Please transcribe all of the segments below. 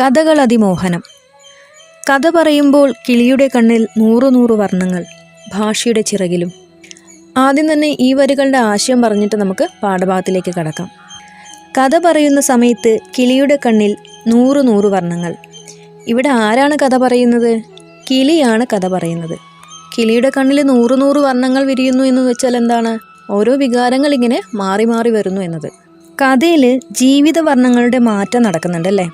കഥകൾ അതിമോഹനം. കഥ പറയുമ്പോൾ കിളിയുടെ കണ്ണിൽ നൂറു നൂറ് വർണങ്ങൾ ഭാഷയുടെ ചിറകിലും. ആദ്യം തന്നെ ഈ വരികളുടെ ആശയം പറഞ്ഞിട്ട് നമുക്ക് പാഠഭാഗത്തിലേക്ക് കടക്കാം. കഥ പറയുന്ന സമയത്ത് കിളിയുടെ കണ്ണിൽ നൂറ് നൂറ് വർണങ്ങൾ. ഇവിടെ ആരാണ് കഥ പറയുന്നത്? കിളിയാണ് കഥ പറയുന്നത്. കിളിയുടെ കണ്ണിൽ നൂറ് നൂറ് വർണങ്ങൾ വിരിയുന്നു എന്ന് വെച്ചാൽ എന്താണ്? ഓരോ വികാരങ്ങൾ ഇങ്ങനെ മാറി മാറി വരുന്നു എന്നത്. കഥയിൽ ജീവിത വർണങ്ങളുടെ മാറ്റം നടക്കുന്നുണ്ടല്ലേ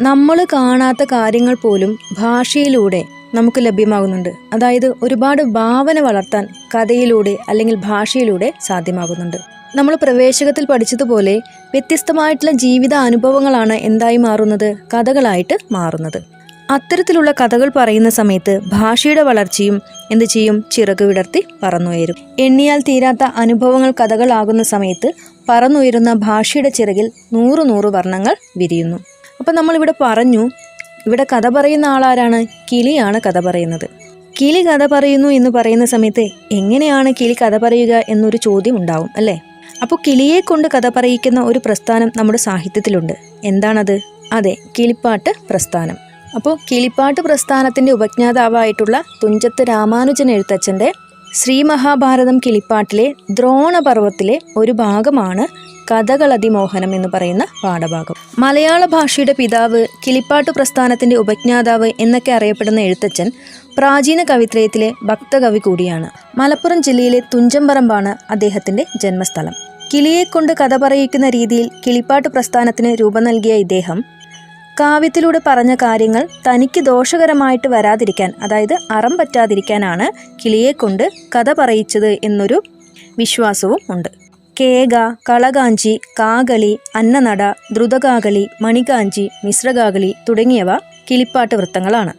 നമ്മൾ കാണാത്ത കാര്യങ്ങൾ പോലും ഭാഷയിലൂടെ നമുക്ക് ലഭ്യമാകുന്നുണ്ട്. അതായത് ഒരുപാട് ഭാവന വളർത്താൻ കഥയിലൂടെ അല്ലെങ്കിൽ ഭാഷയിലൂടെ സാധ്യമാകുന്നുണ്ട്. നമ്മൾ പ്രവേശകത്തിൽ പഠിച്ചതുപോലെ വ്യത്യസ്തമായിട്ടുള്ള ജീവിത അനുഭവങ്ങളാണ് എന്തായി മാറുന്നത്? കഥകളായിട്ട് മാറുന്നത്. അത്തരത്തിലുള്ള കഥകൾ പറയുന്ന സമയത്ത് ഭാഷയുടെ വളർച്ചയും എന്ത് ചെയ്യും? ചിറക് വിടർത്തി പറന്നുയരും. എണ്ണിയാൽ തീരാത്ത അനുഭവങ്ങൾ കഥകളാകുന്ന സമയത്ത് പറന്നുയരുന്ന ഭാഷയുടെ ചിറകിൽ നൂറ് നൂറ് വർണങ്ങൾ വിരിയുന്നു. അപ്പം നമ്മളിവിടെ പറഞ്ഞു ഇവിടെ കഥ പറയുന്ന ആളാരാണ്? കിളിയാണ് കഥ പറയുന്നത്. കിളി കഥ പറയുന്നു എന്ന് പറയുന്ന സമയത്ത് എങ്ങനെയാണ് കിളി കഥ പറയുക എന്നൊരു ചോദ്യം ഉണ്ടാവും അല്ലേ? അപ്പോൾ കിളിയെ കൊണ്ട് കഥ പറയിക്കുന്ന ഒരു പ്രസ്ഥാനം നമ്മുടെ സാഹിത്യത്തിലുണ്ട്. എന്താണത്? അതെ കിളിപ്പാട്ട് പ്രസ്ഥാനം. അപ്പോൾ കിളിപ്പാട്ട് പ്രസ്ഥാനത്തിന്റെ ഉപജ്ഞാതാവായിട്ടുള്ള തുഞ്ചത്ത് രാമാനുജൻ എഴുത്തച്ഛന്റെ ശ്രീ മഹാഭാരതം കിളിപ്പാട്ടിലെ ദ്രോണപർവത്തിലെ ഒരു ഭാഗമാണ് കഥകളതിമോഹനം എന്ന് പറയുന്ന പാഠഭാഗം. മലയാള ഭാഷയുടെ പിതാവ് കിളിപ്പാട്ട് പ്രസ്ഥാനത്തിന്റെ ഉപജ്ഞാതാവ് എന്നൊക്കെ അറിയപ്പെടുന്ന എഴുത്തച്ഛൻ പ്രാചീന കവിത്രയത്തിലെ ഭക്തകവി കൂടിയാണ്. മലപ്പുറം ജില്ലയിലെ തുഞ്ചംപറമ്പാണ് അദ്ദേഹത്തിന്റെ ജന്മസ്ഥലം. കിളിയെക്കൊണ്ട് കഥ പറയിക്കുന്ന രീതിയിൽ കിളിപ്പാട്ട് പ്രസ്ഥാനത്തിന് രൂപം നൽകിയ ഇദ്ദേഹം കാവ്യത്തിലൂടെ പറഞ്ഞ കാര്യങ്ങൾ തനിക്ക് ദോഷകരമായിട്ട് വരാതിരിക്കാൻ അതായത് അറം പറ്റാതിരിക്കാനാണ് കിളിയെക്കൊണ്ട് കഥ പറയിച്ചത് എന്നൊരു വിശ്വാസവും ഉണ്ട്. കേക കളകാഞ്ചി കാകളി അന്നനട ദ്രുതകാകളി മണികാഞ്ചി മിശ്രകാകളി തുടങ്ങിയവ കിളിപ്പാട്ട് വൃത്തങ്ങളാണ്.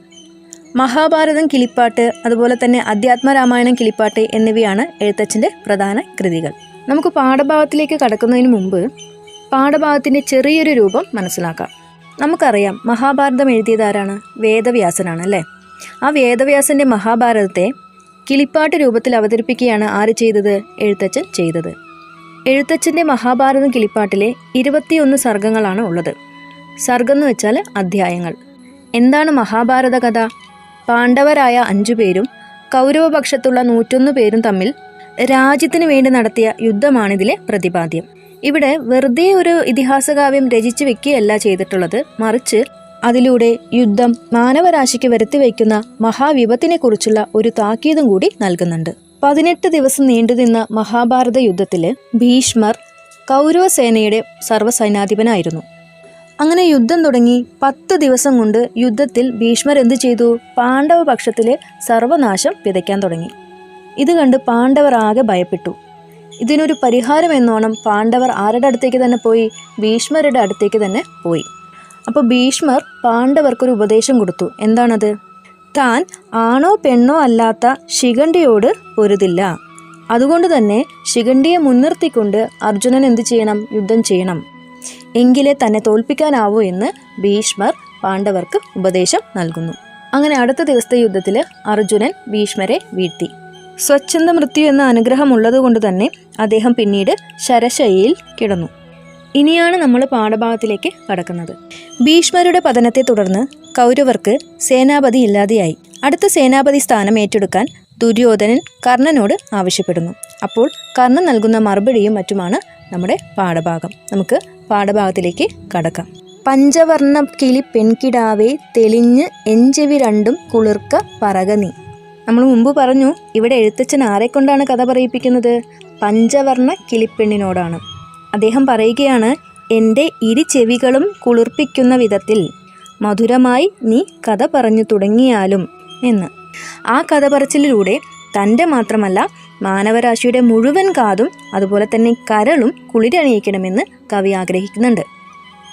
മഹാഭാരതം കിളിപ്പാട്ട് അതുപോലെ തന്നെ അധ്യാത്മരാമായണം കിളിപ്പാട്ട് എന്നിവയാണ് എഴുത്തച്ഛന്റെ പ്രധാന കൃതികൾ. നമുക്ക് പാഠഭാഗത്തിലേക്ക് കടക്കുന്നതിന് മുമ്പ് പാഠഭാഗത്തിന്റെ ചെറിയൊരു രൂപം മനസ്സിലാക്കാം. നമുക്കറിയാം മഹാഭാരതം എഴുതിയതാരാണ് വേദവ്യാസനാണ് അല്ലേ? ആ വേദവ്യാസന്റെ മഹാഭാരതത്തെ കിളിപ്പാട്ട് രൂപത്തിൽ അവതരിപ്പിക്കുകയാണ് ആര് ചെയ്തത്? എഴുത്തച്ഛൻ ചെയ്തത്. എഴുത്തച്ഛന്റെ മഹാഭാരതം കിളിപ്പാട്ടിലെ ഇരുപത്തിയൊന്ന് സർഗങ്ങളാണ് ഉള്ളത്. സർഗം എന്ന് വെച്ചാൽ അധ്യായങ്ങൾ. എന്താണ് മഹാഭാരത കഥ? പാണ്ഡവരായ അഞ്ചു പേരും കൗരവപക്ഷത്തുള്ള നൂറ്റൊന്ന് പേരും തമ്മിൽ രാജ്യത്തിന് വേണ്ടി നടത്തിയ യുദ്ധമാണിതിലെ പ്രതിപാദ്യം. ഇവിടെ വെറുതെ ഒരു ഇതിഹാസകാവ്യം രചിച്ചു വെക്കുകയല്ല ചെയ്തിട്ടുള്ളത്. മറിച്ച് അതിലൂടെ യുദ്ധം മാനവരാശിക്ക് വരുത്തി വയ്ക്കുന്ന മഹാവിപത്തിനെക്കുറിച്ചുള്ള ഒരു താക്കീതും കൂടി നൽകുന്നുണ്ട്. പതിനെട്ട് ദിവസം നീണ്ടുനിന്ന മഹാഭാരത യുദ്ധത്തിൽ ഭീഷ്മർ കൗരവസേനയുടെ സർവസൈനാധിപനായിരുന്നു അങ്ങനെ യുദ്ധം തുടങ്ങി പത്ത് ദിവസം കൊണ്ട് യുദ്ധത്തിൽ ഭീഷ്മർ എന്തു ചെയ്തു? പാണ്ഡവ പക്ഷത്തിലെ സർവനാശം വിതയ്ക്കാൻ തുടങ്ങി. ഇത് കണ്ട് പാണ്ഡവർ ആകെ ഭയപ്പെട്ടു. ഇതിനൊരു പരിഹാരം എന്നോണം പാണ്ഡവർ ആരുടെ അടുത്തേക്ക് തന്നെ പോയി? ഭീഷ്മരുടെ അടുത്തേക്ക് തന്നെ പോയി. അപ്പോൾ ഭീഷ്മർ പാണ്ഡവർക്കൊരു ഉപദേശം കൊടുത്തു. എന്താണത്? താൻ ആണോ പെണ്ണോ അല്ലാത്ത ശിഖണ്ഡിയോട് പൊരുതില്ല. അതുകൊണ്ട് തന്നെ ശിഖണ്ഡിയെ മുൻനിർത്തിക്കൊണ്ട് അർജുനൻ എന്തു ചെയ്യണം? യുദ്ധം ചെയ്യണം. എങ്കിലേ തന്നെ തോൽപ്പിക്കാനാവൂ എന്ന് ഭീഷ്മർ പാണ്ഡവർക്ക് ഉപദേശം നൽകുന്നു. അങ്ങനെ അടുത്ത ദിവസത്തെ യുദ്ധത്തിൽ അർജുനൻ ഭീഷ്മരെ വീഴ്ത്തി. സ്വച്ഛന്ത മൃത്യു എന്ന അനുഗ്രഹം ഉള്ളതുകൊണ്ട് തന്നെ അദ്ദേഹം പിന്നീട് ശരശയ്യയിൽ കിടന്നു. ഇനിയാണ് നമ്മൾ പാഠഭാഗത്തിലേക്ക് കടക്കുന്നത്. ഭീഷ്മരുടെ പതനത്തെ തുടർന്ന് കൗരവർക്ക് സേനാപതി ഇല്ലാതെയായി. അടുത്ത സേനാപതി സ്ഥാനം ഏറ്റെടുക്കാൻ ദുര്യോധനൻ കർണനോട് ആവശ്യപ്പെടുന്നു. അപ്പോൾ കർണൻ നൽകുന്ന മറുപടിയും മറ്റുമാണ് നമ്മുടെ പാഠഭാഗം. നമുക്ക് പാഠഭാഗത്തിലേക്ക് കടക്കാം. പഞ്ചവർണ കിളി പെൺകിടാവേ തെളിഞ്ഞ് എഞ്ചവി രണ്ടും കുളിർക്ക പറക നീ. നമ്മൾ മുമ്പ് പറഞ്ഞു ഇവിടെ എഴുത്തച്ഛൻ ആരെക്കൊണ്ടാണ് കഥ പറയിപ്പിക്കുന്നത്? പഞ്ചവർണ കിളിപ്പെണ്ണിനോടാണ് അദ്ദേഹം പറയുകയാണ് എന്റെ ഇരു ചെവികളും കുളിർപ്പിക്കുന്ന വിധത്തിൽ മധുരമായി നീ കഥ പറഞ്ഞു തുടങ്ങിയാലും എന്ന്. ആ കഥ പറച്ചിലൂടെ തന്റെ മാത്രമല്ല മാനവരാശിയുടെ മുഴുവൻ കാതും അതുപോലെ തന്നെ കരളും കുളിരണിയിക്കണമെന്ന് കവി ആഗ്രഹിക്കുന്നുണ്ട്.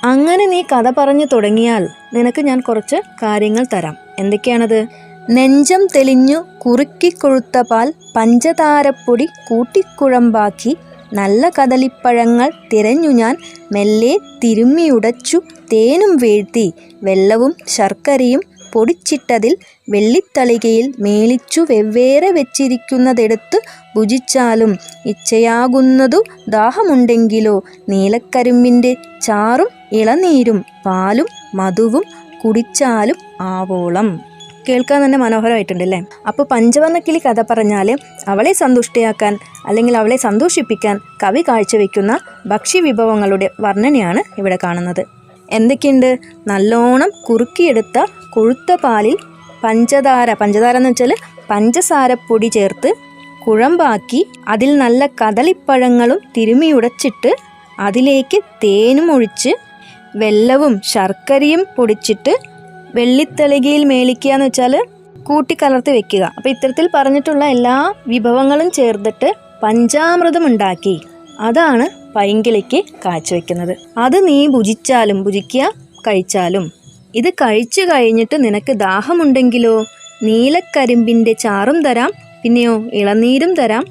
അങ്ങനെ നീ കഥ പറഞ്ഞു തുടങ്ങിയാൽ നിനക്ക് ഞാൻ കുറച്ച് കാര്യങ്ങൾ തരാം. എന്തൊക്കെയാണത്? നെഞ്ചം തെളിഞ്ഞു കുറുക്കിക്കൊഴുത്ത പാൽ പഞ്ചതാരപ്പൊടി കൂട്ടിക്കുഴമ്പാക്കി നല്ല കദളിപ്പഴങ്ങൾ തിരഞ്ഞു ഞാൻ മെല്ലെ തിരുമ്മിയുടച്ചു തേനും വീഴ്ത്തി വെള്ളവും ശർക്കരയും പൊടിച്ചിട്ടതിൽ വെള്ളിത്തളികയിൽ മേളിച്ചു വെവ്വേറെ വെച്ചിരിക്കുന്നതെടുത്ത് ഭുജിച്ചാലും ഇച്ഛയാകുന്നതു ദാഹമുണ്ടെങ്കിലോ നീലക്കരിമ്പിന്റെ ചാറും ഇളനീരും പാലും മധുവും കുടിച്ചാലും ആവോളം. കേൾക്കാൻ തന്നെ മനോഹരമായിട്ടുണ്ട് അല്ലേ അപ്പോൾ പഞ്ചവർണക്കിളി കഥ പറഞ്ഞാൽ അവളെ സന്തുഷ്ടയാക്കാൻ അല്ലെങ്കിൽ അവളെ സന്തോഷിപ്പിക്കാൻ കവി കാഴ്ചവെക്കുന്ന ഭക്ഷ്യവിഭവങ്ങളുടെ വർണനയാണ് ഇവിടെ കാണുന്നത്. എന്തൊക്കെയുണ്ട്? നല്ലോണം കുറുക്കിയെടുത്ത കൊഴുത്ത പാലിൽ പഞ്ചതാര പഞ്ചതാര എന്ന് വെച്ചാൽ പഞ്ചസാരപ്പൊടി ചേർത്ത് കുഴമ്പാക്കി അതിൽ നല്ല കദളിപ്പഴങ്ങളും തിരുമിയുടച്ചിട്ട് അതിലേക്ക് തേനും ഒഴിച്ച് വെല്ലവും ശർക്കരയും പൊടിച്ചിട്ട് വെള്ളിത്തളികയിൽ മേളിക്കുക എന്ന് വെച്ചാൽ കൂട്ടിക്കലർത്തി വെക്കുക. അപ്പോൾ ഇത്തരത്തിൽ പറഞ്ഞിട്ടുള്ള എല്ലാ വിഭവങ്ങളും ചേർത്തിട്ട് പഞ്ചാമൃതം ഉണ്ടാക്കി. അതാണ് പൈങ്കിളിക്ക് കാഴ്ചവെക്കുന്നത് അത് നീ ഭുജിച്ചാലും ഭുജിക്കുക കഴിച്ചാലും. ഇത് കഴിച്ചു കഴിഞ്ഞിട്ട് നിനക്ക് ദാഹമുണ്ടെങ്കിലോ? നീലക്കരിമ്പിന്റെ ചാറും തരാം പിന്നെയോ ഇളനീരും തരാം.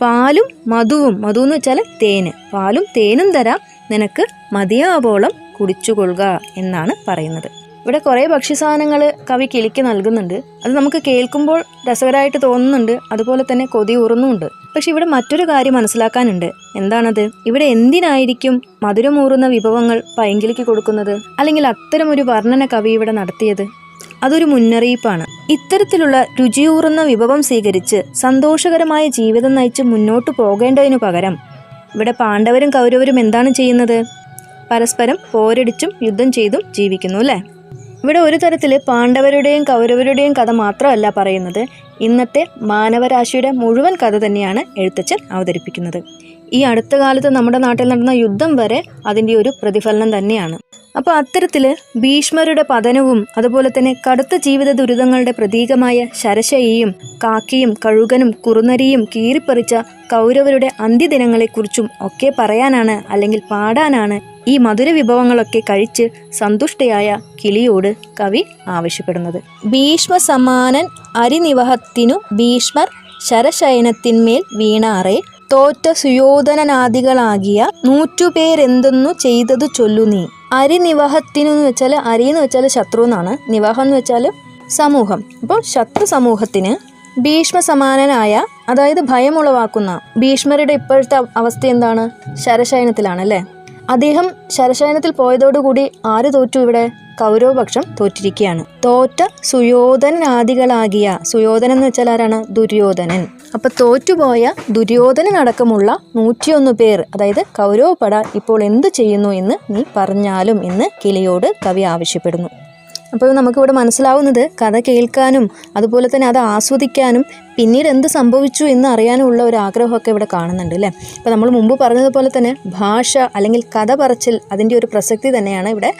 പാലും മധുവും മധു എന്ന് വെച്ചാൽ തേന്. പാലും തേനും തരാം നിനക്ക് മതിയാവോളം കുടിച്ചുകൊള്ളുക എന്നാണ് പറയുന്നത്. ഇവിടെ കുറേ ഭക്ഷ്യസാധനങ്ങൾ കവി കിളിക്ക് നൽകുന്നുണ്ട്. അത് നമുക്ക് കേൾക്കുമ്പോൾ രസകരമായിട്ട് തോന്നുന്നുണ്ട്. അതുപോലെ തന്നെ കൊതി ഊറുന്നുമുണ്ട്. പക്ഷെ ഇവിടെ മറ്റൊരു കാര്യം മനസ്സിലാക്കാനുണ്ട്. എന്താണത്? ഇവിടെ എന്തിനായിരിക്കും മധുരമൂറുന്ന വിഭവങ്ങൾ പൈങ്കിളിക്ക് കൊടുക്കുന്നത്? അല്ലെങ്കിൽ അത്തരമൊരു വർണന കവി ഇവിടെ നടത്തിയത്? അതൊരു മുന്നറിയിപ്പാണ്. ഇത്തരത്തിലുള്ള രുചിയൂറുന്ന വിഭവം സ്വീകരിച്ച് സന്തോഷകരമായ ജീവിതം നയിച്ച് മുന്നോട്ട് പോകേണ്ടതിനു പകരം ഇവിടെ പാണ്ഡവരും കൗരവരും എന്താണ് ചെയ്യുന്നത്? പരസ്പരം പോരടിച്ചും യുദ്ധം ചെയ്തും ജീവിക്കുന്നു അല്ലേ? ഇവിടെ ഒരു തരത്തിൽ പാണ്ഡവരുടെയും കൗരവരുടെയും കഥ മാത്രമല്ല പറയുന്നത്. ഇന്നത്തെ മാനവരാശിയുടെ മുഴുവൻ കഥ തന്നെയാണ് എഴുത്തച്ഛൻ അവതരിപ്പിക്കുന്നത്. ഈ അടുത്ത കാലത്ത് നമ്മുടെ നാട്ടിൽ നടന്ന യുദ്ധം വരെ അതിന്റെ ഒരു പ്രതിഫലനം തന്നെയാണ്. അപ്പോൾ അത്തരത്തിൽ ഭീഷ്മരുടെ പതനവും അതുപോലെ തന്നെ കടുത്ത ജീവിത ദുരിതങ്ങളുടെ പ്രതീകമായ ശരശയിയും കാക്കിയും കഴുകനും കുറുനരിയും കീറിപ്പറിച്ച കൗരവരുടെ അന്ത്യദിനങ്ങളെക്കുറിച്ചും ഒക്കെ പറയാനാണ് അല്ലെങ്കിൽ പാടാനാണ് ഈ മധുര വിഭവങ്ങളൊക്കെ കഴിച്ച് സന്തുഷ്ടയായ കിളിയോട് കവി ആവശ്യപ്പെടുന്നത്. ഭീഷ്മ സമാനൻ അരിനിവഹത്തിനു ഭീഷ്മർ ശരശയനത്തിന്മേൽ വീണാറെ തോറ്റ സുയോധനനാദികളാകിയ നൂറ്റുപേരെന്തെന്നു ചെയ്തതു ചൊല്ലു നീ. അരിനിവഹത്തിനു എന്ന് വെച്ചാൽ അരി എന്ന് വെച്ചാൽ ശത്രു എന്നാണ് നിവഹം എന്ന് വെച്ചാൽ സമൂഹം. അപ്പോൾ ശത്രു സമൂഹത്തിന് ഭീഷ്മ സമാനനായ അതായത് ഭയമുളവാക്കുന്ന ഭീഷ്മരുടെ ഇപ്പോഴത്തെ അവസ്ഥ എന്താണ്? ശരശയനത്തിലാണ് അല്ലേ അദ്ദേഹം ശരശയനത്തിൽ പോയതോടുകൂടി ആര് തോറ്റു ഇവിടെ? കൗരവപക്ഷം തോറ്റിരിക്കുകയാണ് തോറ്റ സുയോധനാദികളാകിയ സുയോധനൻ എന്ന് വെച്ചാൽ ആരാണ്? ദുര്യോധനൻ. അപ്പൊ തോറ്റുപോയ ദുര്യോധനനടക്കമുള്ള നൂറ്റിയൊന്ന് പേർ അതായത് കൗരവപട ഇപ്പോൾ എന്തു ചെയ്യുന്നു എന്ന് നീ പറഞ്ഞാലും എന്ന് കിളിയോട് കവി ആവശ്യപ്പെടുന്നു. അപ്പോൾ നമുക്കിവിടെ മനസ്സിലാവുന്നത് കഥ കേൾക്കാനും അതുപോലെ തന്നെ അത് ആസ്വദിക്കാനും പിന്നീട് എന്ത് സംഭവിച്ചു എന്ന് അറിയാനുമുള്ള ഒരു ആഗ്രഹമൊക്കെ ഇവിടെ കാണുന്നുണ്ട് അല്ലേ? അപ്പോൾ നമ്മൾ മുമ്പ് പറഞ്ഞതുപോലെ തന്നെ ഭാഷ അല്ലെങ്കിൽ കഥ പറച്ചിൽ അതിന്റെ ഒരു പ്രസക്തി തന്നെയാണ് ഇവിടെ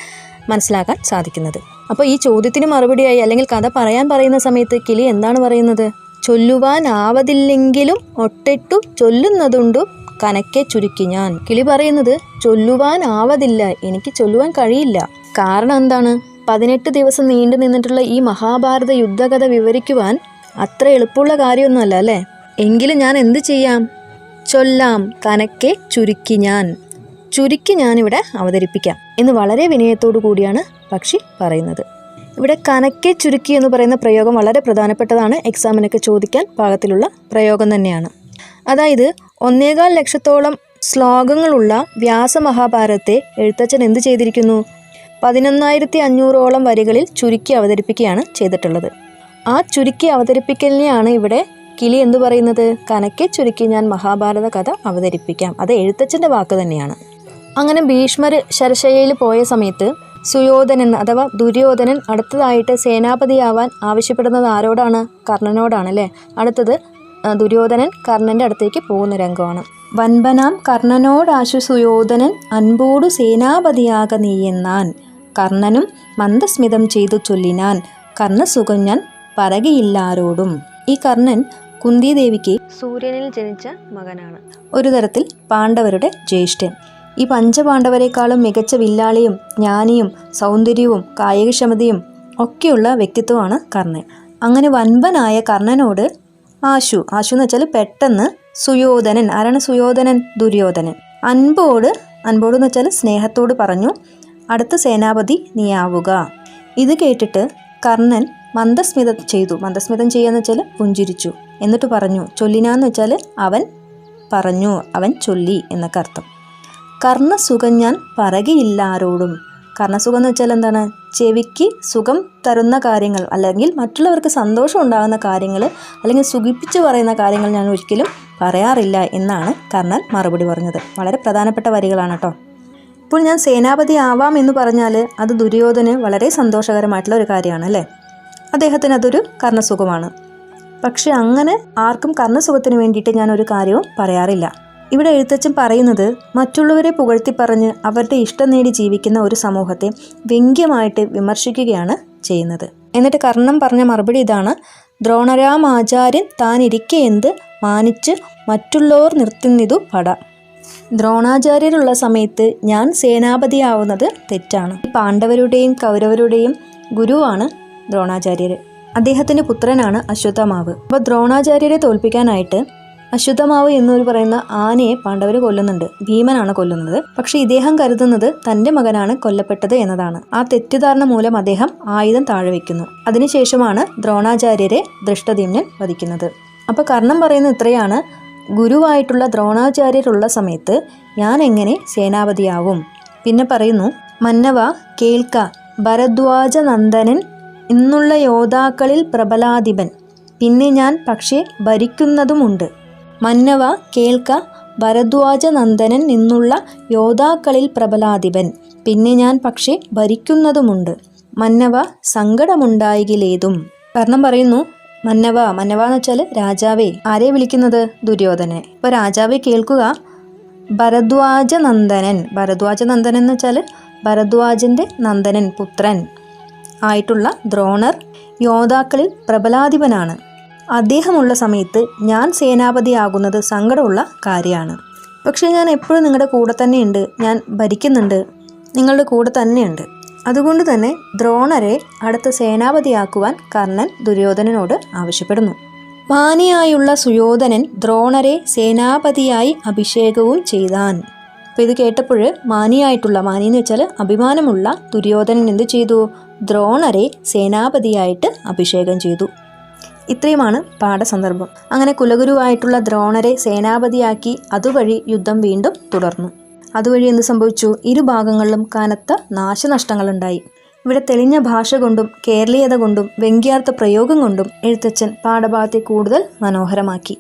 മനസ്സിലാക്കാൻ സാധിക്കുന്നത്. അപ്പോൾ ഈ ചോദ്യത്തിന് മറുപടിയായി അല്ലെങ്കിൽ കഥ പറയാൻ പറയുന്ന സമയത്ത് കിളി എന്താണ് പറയുന്നത്? ചൊല്ലുവാനാവതില്ലെങ്കിലും ഒട്ടിട്ടു ചൊല്ലുന്നതുണ്ടു കനക്കെ ചുരുക്കി ഞാൻ. കിളി പറയുന്നത് ചൊല്ലുവാനാവതില്ല എനിക്ക് ചൊല്ലുവാൻ കഴിയില്ല. കാരണം എന്താണ്? പതിനെട്ട് ദിവസം നീണ്ടു നിന്നിട്ടുള്ള ഈ മഹാഭാരത യുദ്ധകഥ വിവരിക്കുവാൻ അത്ര എളുപ്പമുള്ള കാര്യമൊന്നുമല്ല അല്ലേ? എങ്കിലും ഞാൻ എന്ത് ചെയ്യാം? ചൊല്ലാം തനക്കെ ചുരുക്കി ഞാൻ. ചുരുക്കി ഞാനിവിടെ അവതരിപ്പിക്കാം എന്ന് വളരെ വിനയത്തോടു കൂടിയാണ് പക്ഷി പറയുന്നത്. ഇവിടെ കനക്കെ ചുരുക്കി എന്ന് പറയുന്ന പ്രയോഗം വളരെ പ്രധാനപ്പെട്ടതാണ്. എക്സാമിനൊക്കെ ചോദിക്കാൻ പാകത്തിലുള്ള പ്രയോഗം തന്നെയാണ്. അതായത് ഒന്നേകാൽ ലക്ഷത്തോളം ശ്ലോകങ്ങളുള്ള വ്യാസമഹാഭാരതത്തെ എഴുത്തച്ഛൻ എന്ത് ചെയ്തിരിക്കുന്നു? പതിനൊന്നായിരത്തി അഞ്ഞൂറോളം വരികളിൽ ചുരുക്കി അവതരിപ്പിക്കുകയാണ് ചെയ്തിട്ടുള്ളത്. ആ ചുരുക്കി അവതരിപ്പിക്കലിനെയാണ് ഇവിടെ കിളി എന്തു പറയുന്നത്? കനക്കെ ചുരുക്കി ഞാൻ മഹാഭാരത കഥ അവതരിപ്പിക്കാം. അത് എഴുത്തച്ഛന്റെ വാക്ക് തന്നെയാണ്. അങ്ങനെ ഭീഷ്മർ ശരശയ്യയിൽ പോയ സമയത്ത് സുയോധനൻ അഥവാ ദുര്യോധനൻ അടുത്തതായിട്ട് സേനാപതിയാവാൻ ആവശ്യപ്പെടുന്നത് ആരോടാണ്? കർണനോടാണ് അല്ലേ അടുത്തത് ദുര്യോധനൻ കർണന്റെ അടുത്തേക്ക് പോകുന്ന രംഗമാണ്. വൻപനാം കർണനോടാശു സുയോധനൻ അൻപോടു സേനാപതിയാക നീയെന്നാൻ കർണനും മന്ദസ്മിതം ചെയ്തു ചൊല്ലിനാൻ കർണസുഖം ഞാൻ പറകയില്ലാരോടും. ഈ കർണൻ കുന്തിദേവിക്ക് സൂര്യനിൽ ജനിച്ച മകനാണ്. ഒരു തരത്തിൽ പാണ്ഡവരുടെ ജ്യേഷ്ഠൻ. ഈ പഞ്ചപാണ്ഡവരെക്കാളും മികച്ച വില്ലാളിയും ജ്ഞാനിയും സൗന്ദര്യവും കായികക്ഷമതയും ഒക്കെയുള്ള വ്യക്തിത്വമാണ് കർണൻ. അങ്ങനെ വൻപനായ കർണനോട് ആശു ആശു എന്ന് വെച്ചാൽ പെട്ടെന്ന് സുയോധനൻ ആരാണ് സുയോധനൻ ദുര്യോധനൻ. അൻപോട് അൻപോട് എന്ന് വെച്ചാൽ സ്നേഹത്തോട് പറഞ്ഞു അടുത്ത സേനാപതി നീയാവുക. ഇത് കേട്ടിട്ട് കർണൻ മന്ദസ്മിതം ചെയ്തു. മന്ദസ്മിതം ചെയ്യാന്ന് വെച്ചാൽ പുഞ്ചിരിച്ചു. എന്നിട്ട് പറഞ്ഞു ചൊല്ലിനാന്ന് വെച്ചാൽ അവൻ പറഞ്ഞു അവൻ ചൊല്ലി എന്നൊക്കെ അർത്ഥം. കർണസുഖം ഞാൻ പറകയില്ലാരോടും കർണസുഖം എന്ന് വെച്ചാൽ എന്താണ്? ചെവിക്ക് സുഖം തരുന്ന കാര്യങ്ങൾ അല്ലെങ്കിൽ മറ്റുള്ളവർക്ക് സന്തോഷം ഉണ്ടാകുന്ന കാര്യങ്ങൾ അല്ലെങ്കിൽ സുഖിപ്പിച്ച് പറയുന്ന കാര്യങ്ങൾ ഞാൻ ഒരിക്കലും പറയാറില്ല എന്നാണ് കർണൻ മറുപടി പറഞ്ഞത്. വളരെ പ്രധാനപ്പെട്ട വരികളാണ് കേട്ടോ. ഇപ്പോൾ ഞാൻ സേനാപതി ആവാം എന്ന് പറഞ്ഞാൽ അത് ദുര്യോധന് വളരെ സന്തോഷകരമായിട്ടുള്ള ഒരു കാര്യമാണ് അല്ലേ? അദ്ദേഹത്തിന് അതൊരു കർണസുഖമാണ്. പക്ഷെ അങ്ങനെ ആർക്കും കർണസുഖത്തിന് വേണ്ടിയിട്ട് ഞാൻ ഒരു കാര്യവും പറയാറില്ല. ഇവിടെ എഴുത്തച്ഛൻ പറയുന്നത് മറ്റുള്ളവരെ പുകഴ്ത്തി പറഞ്ഞ് അവരുടെ ഇഷ്ടം നേടി ജീവിക്കുന്ന ഒരു സമൂഹത്തെ വ്യംഗ്യമായിട്ട് വിമർശിക്കുകയാണ് ചെയ്യുന്നത്. എന്നിട്ട് കർണം പറഞ്ഞ മറുപടി ഇതാണ് ദ്രോണരാമാചാര്യൻ താനിരിക്കെ എന്ത് മാനിച്ച് മറ്റുള്ളവർ നിർത്തുന്നിതു പട. ദ്രോണാചാര്യരുള്ള സമയത്ത് ഞാൻ സേനാപതിയാവുന്നത് തെറ്റാണ്. പാണ്ഡവരുടെയും കൗരവരുടെയും ഗുരുവാണ് ദ്രോണാചാര്യർ അദ്ദേഹത്തിന്റെ പുത്രനാണ് അശ്വത്ഥമാവ്. അപ്പോൾ ദ്രോണാചാര്യരെ തോൽപ്പിക്കാനായിട്ട് അശ്വത്ഥമാവ് എന്നൊരു പറയുന്ന ആനയെ പാണ്ഡവർ കൊല്ലുന്നുണ്ട്. ഭീമനാണ് കൊല്ലുന്നത്. പക്ഷേ ഇദ്ദേഹം കരുതുന്നത് തന്റെ മകനാണ് കൊല്ലപ്പെട്ടത് എന്നതാണ്. ആ തെറ്റിദ്ധാരണ മൂലം അദ്ദേഹം ആയുധം താഴെ വയ്ക്കുന്നു. അതിനുശേഷമാണ് ദ്രോണാചാര്യരെ ദൃഷ്ടദീമ്നൻ വധിക്കുന്നത്. അപ്പോൾ കർണം പറയുന്ന ഇത്രയാണ്. ഗുരുവായിട്ടുള്ള ദ്രോണാചാര്യരുള്ള സമയത്ത് ഞാൻ എങ്ങനെ സേനാപതിയാവും? പിന്നെ പറയുന്നു മന്നവ കേൾക്ക ഭരദ്വാജ നന്ദനൻ ഇന്നുള്ള യോദ്ധാക്കളിൽ പ്രബലാധിപൻ. പിന്നെ ഞാൻ പക്ഷേ ഭരിക്കുന്നതുമുണ്ട്. മന്നവ കേൾക്ക ഭരദ്വാജ നന്ദനൻ നിന്നുള്ള യോദ്ധാക്കളിൽ പ്രബലാധിപൻ. പിന്നെ ഞാൻ പക്ഷേ ഭരിക്കുന്നതുമുണ്ട്. മന്നവ സങ്കടമുണ്ടായികിലേതും. കാരണം പറയുന്നു മന്നവ മന്നവ എന്ന് വെച്ചാൽ രാജാവേ. ആരെ വിളിക്കുന്നത്? ദുര്യോധനെ. ഇപ്പൊ രാജാവെ കേൾക്കുക. ഭരദ്വാജ നന്ദനൻ ഭരദ്വാജ നന്ദനൻ എന്ന് വെച്ചാൽ ഭരദ്വാജന്റെ നന്ദനൻ പുത്രൻ ആയിട്ടുള്ള ദ്രോണർ യോദ്ധാക്കളിൽ പ്രബലാധിപനാണ്. അദ്ദേഹമുള്ള സമയത്ത് ഞാൻ സേനാപതിയാകുന്നത് സങ്കടമുള്ള കാര്യമാണ്. പക്ഷേ ഞാൻ എപ്പോഴും നിങ്ങളുടെ കൂടെ തന്നെയുണ്ട്. ഞാൻ ഭരിക്കുന്നുണ്ട്. നിങ്ങളുടെ കൂടെ തന്നെയുണ്ട്. അതുകൊണ്ട് തന്നെ ദ്രോണരെ അടുത്ത സേനാപതിയാക്കുവാൻ കർണൻ ദുര്യോധനനോട് ആവശ്യപ്പെടുന്നു. മാനിയായുള്ള സുയോധനൻ ദ്രോണരെ സേനാപതിയായി അഭിഷേകവും ചെയ്താൻ. അപ്പോൾ ഇത് കേട്ടപ്പോൾ മാനിയായിട്ടുള്ള മാനി എന്ന് വെച്ചാൽ അഭിമാനമുള്ള ദുര്യോധനൻ എന്ത് ചെയ്തു? ദ്രോണരെ സേനാപതിയായിട്ട് അഭിഷേകം ചെയ്തു. ഇത്രയുമാണ് പാഠസന്ദർഭം. അങ്ങനെ കുലഗുരുവായിട്ടുള്ള ദ്രോണരെ സേനാപതിയാക്കി അതുവഴി യുദ്ധം വീണ്ടും തുടർന്നു. അതുവഴി എന്ത് സംഭവിച്ചു? ഇരുഭാഗങ്ങളിലും കനത്ത നാശനഷ്ടങ്ങളുണ്ടായി. ഇവിടെ തെളിഞ്ഞ ഭാഷ കൊണ്ടും കേരളീയത കൊണ്ടും വ്യംഗ്യാർത്ഥ പ്രയോഗം കൊണ്ടും എഴുത്തച്ഛൻ പാഠഭാഗത്തെ കൂടുതൽ മനോഹരമാക്കി.